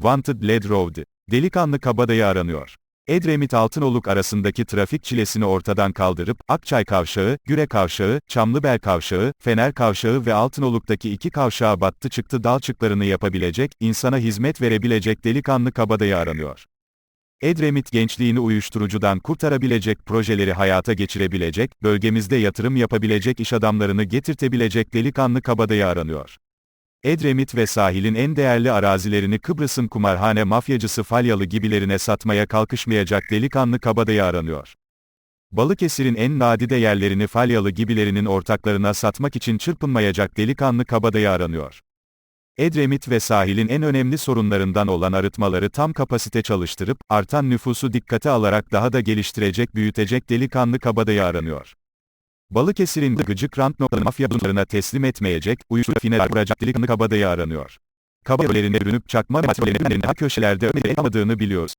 Wanted Led Road. Delikanlı kabadayı aranıyor. Edremit Altınoluk arasındaki trafik çilesini ortadan kaldırıp, Akçay Kavşağı, Güre Kavşağı, Çamlıbel Kavşağı, Fener Kavşağı ve Altınoluk'taki iki kavşağa battı çıktı dalçıklarını yapabilecek, insana hizmet verebilecek delikanlı kabadayı aranıyor. Edremit gençliğini uyuşturucudan kurtarabilecek projeleri hayata geçirebilecek, bölgemizde yatırım yapabilecek iş adamlarını getirtebilecek delikanlı kabadayı aranıyor. Edremit ve sahilin en değerli arazilerini Kıbrıs'ın kumarhane mafyacısı Falyalı gibilerine satmaya kalkışmayacak delikanlı kabadayı aranıyor. Balıkesir'in en nadide yerlerini Falyalı gibilerinin ortaklarına satmak için çırpınmayacak delikanlı kabadayı aranıyor. Edremit ve sahilin en önemli sorunlarından olan arıtmaları tam kapasite çalıştırıp, artan nüfusu dikkate alarak daha da geliştirecek büyütecek delikanlı kabadayı aranıyor. Balıkesir'in gıcık rant noktalarını mafya bunlarına teslim etmeyecek, uyuşturucu fine kuracak delikanlı kabadayı aranıyor. Kabadayılarına bürünüp çakma materyallerinin ha köşelerde ömrelemadığını biliyoruz.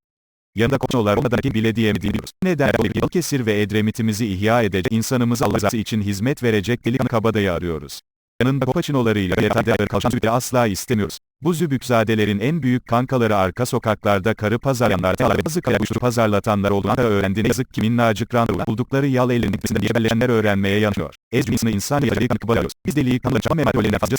Yanında koçolar olmadan bile diyemediğimiz. Neden Balıkesir ve Edremit'imizi ihya edecek, insanımız Allah için hizmet verecek delikanlı kabadayı arıyoruz. Yanında kopaçinolarıyla yatayda kalçan zübükleri asla istemiyoruz. Bu zübükzadelerin en büyük kankaları arka sokaklarda karı pazarlayanlar, bazı kaya uyuşturucu pazarlatanlar olduğunu da öğrendiğine yazık ki minnacık randevu buldukları yal elinin gitmesinde diye belleyenler öğrenmeye yanıyor. Ezri insanı insan yaşayıp kabadayıyoruz. Biz deliği kanla çakma memadyolerine fazla